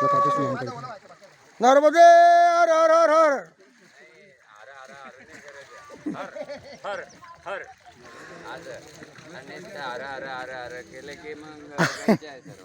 सत्संग नर्मदे हर हर हर हर हर हर आणि हर हर हर हर केलं की मग सर्व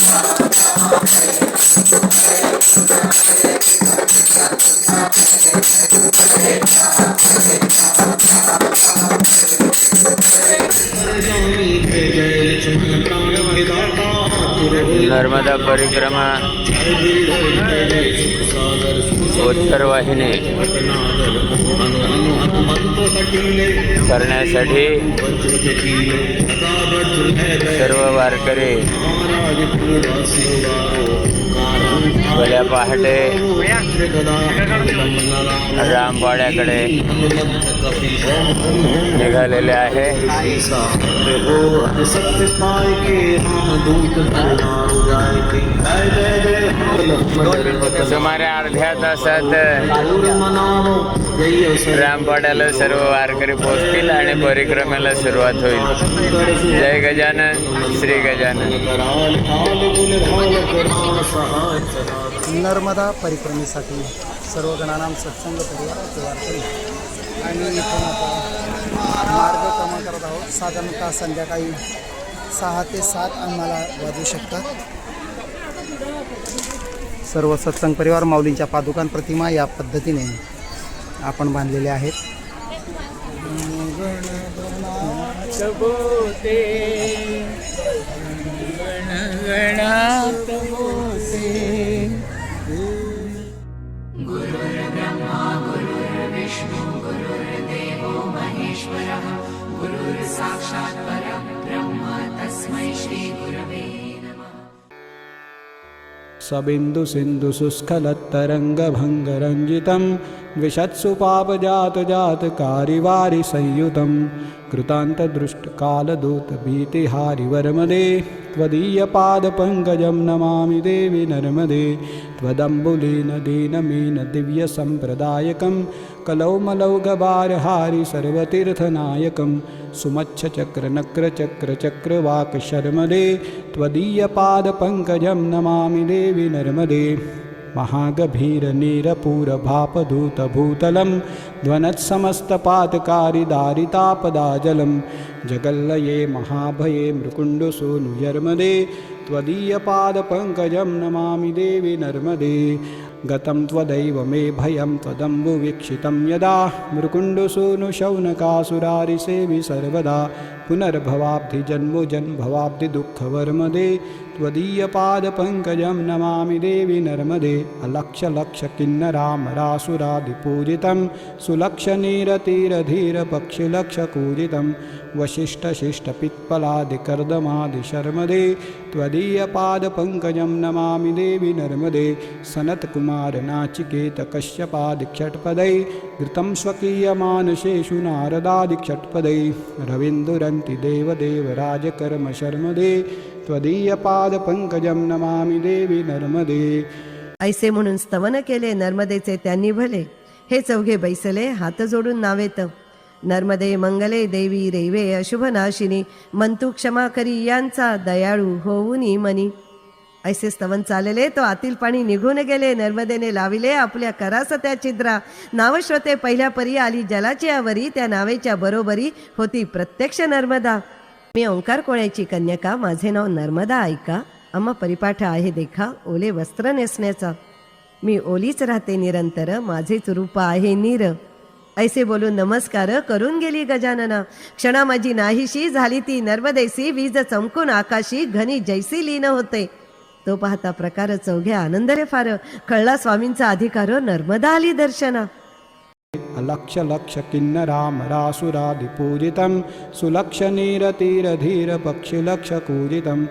परिक्रमा उत्तर वाहिनी करण्यासाठी सर्व वारकरी भल्या पहाटे रामवाड्याकडे निघालेले आहे. सुमारे अर्ध्या तासात रामपाड्याला सर्व वारकरी पोहोचतील आणि परिक्रमेला सुरुवात होईल. जय गजानन श्री गजानन. नर्मदा परिक्रमेसाठी सर्व गणानाम सत्संग परिवार तयार करू आणि इथून आता मार्गक्रमण करत आहोत. साधारणतः संध्याकाळी सहा ते सात आम्हाला वाजू शकतात. सर्व सत्संग परिवार माऊलींच्या पादुकान प्रतिमा या पद्धतीने आपण बांधलेले आहेत. साक्षात् परं ब्रह्म तस्मै श्रीगुरवे सबिन्दुसिन्धुसुस्खलत्तरङ्गभङ्गरञ्जितं विषत्सु पापजातजातकारिवारिसंयुतं कृतान्तदृष्टकालदूतभीतिहारिवर्मदे त्वदीयपादपङ्कजं नमामि देवि नर्मदे त्वदम्बुलेन दीनमेन दिव्यसम्प्रदायकम् कलौ गबारहारि सर्वतीर्थनायकं सुमच्छचक्रनक्रचक्रचक्रवाकशर्मदे त्वदीयपादपङ्कजं नमामि देवि नर्मदे। महागभीरनीरपूरभापधूतभूतलं ध्वनत्समस्तपातकारिदारितापदाजलं जगल्लये महाभये मृकुण्डसूनुयर्मदे त्वदीयपादपङ्कजं नमामि देवि नर्मदे गतं त्वदैव मे भयं त्वदम्बुवीक्षितं यदा मृकुण्डसूनुशौनकासुरारिसेवि सर्वदा पुनर्भवाब्धि जन्मोजन्मभवाब्धि दुःखवर्मदे त्वदीयपादपङ्कजं नमामि देवि नर्मदे। अलक्ष्यलक्षकिन्नरामरासुरादिपूजितं सुलक्षनीरतीरधीरपक्षिलक्षकूजितं वशिष्ठशिष्टपित्पलादिकर्दमादिशर्मदे त्वदीयपादपङ्कजं नमामि देवि नर्मदे। सनत्कुमारनाचिकेतकश्यपादिक्षट्पदै घृतं स्वकीयमानशेषु नारदादिक्षट्पदै। रवीन्दुरन्ति देवदेवराजकर्मशर्मदे त्वदीयपादपङ्कजं नमामि देवि नर्मदे. ऐसे म्हणून स्तवन केले नर्मदेचे त्यांनी भले. हे चौघे बैसले हात जोडून नावेत. नर्मदे मंगले देवी रेवे अशुभनाशिनी मंतू क्षमा करी यांचा दयाळू होऊनी मनी. ऐसे स्तवन चालले तो आतील पाणी निघून गेले. नर्मदेने लाविले आपल्या करास त्या छिद्रा. नावश्वते पहिल्या परी आली जलाची आवरी. त्या नावेच्या बरोबरी होती प्रत्यक्ष नर्मदा. मी ओंकार कोळ्याची कन्यका. माझे नाव नर्मदा ऐका अम्मा परिपाठ आहे देखा. ओले वस्त्र नेसण्याचा. मी ओलीच राहते निरंतर. माझेच रूप आहे नीर. ऐसे बोलून नमस्कार करून गेली गजानना. क्षणा माझी नाहीशी झाली ती नर्मदेसी. वीज चमकून आकाशी. घनी जैसी लीन होते. तो पाहता प्रकार चौघ्या आनंदरे फार. कळला स्वामींचा अधिकार नर्मदा आली दर्शना. अलक्ष्यलक्षकिन्नरामरासुरादिपूजितं सुलक्षनीरतीरधीरपक्षिलक्षकूजितं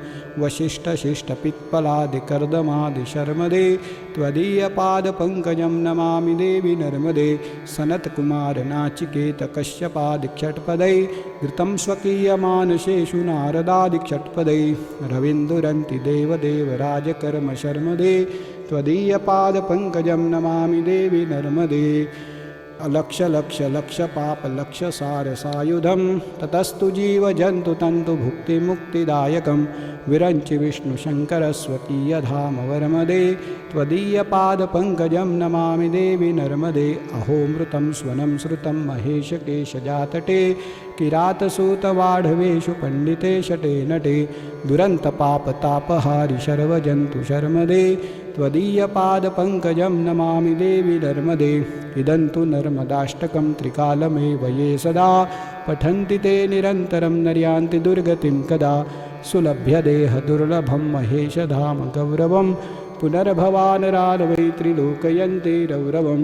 वसिष्ठशिष्टपित्पलादिकर्दमादिशर्मदे त्वदीयपादपङ्कजं नमामि देवि नर्मदे सनत्कुमारनाचिकेतकश्यपादिक्षट्पदै घृतं स्वकीयमानसेषु नारदादिक्षट्पदै रवीन्दुरन्ति देवदेवराजकर्मशर्मदे त्वदीयपादपङ्कजं नमामि देवि नर्मदे अलक्ष लक्ष लक्ष पाप लक्ष सारसायुधं ततस्तु जीवजन्तु तन्तु भुक्तिमुक्तिदायकं विरञ्चि विष्णुशङ्करस्वकीयधामवर्मदे त्वदीयपादपङ्कजं नमामि देवि नर्मदे। अहोमृतं स्वनं श्रुतं महेशकेशजातटे। किरातसूतवाढवेषु पण्डिते शटे नटे। दुरन्तपापतापहारि शर्वजन्तु शर्मदे। त्वदीयपादपङ्कजं नमामि देवि नर्मदे। इदं तु नर्मदाष्टकं त्रिकालमेव ये सदा। पठन्ति ते निरन्तरं नर्यान्ति दुर्गतिं कदा। दुर्लभं महेशधाम गौरवं पुनर्भवानरालवै त्रिलोकयन्ते रौरवं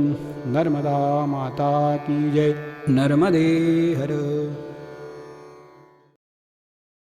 नर्मदा माता की जय। नर्मदे हर।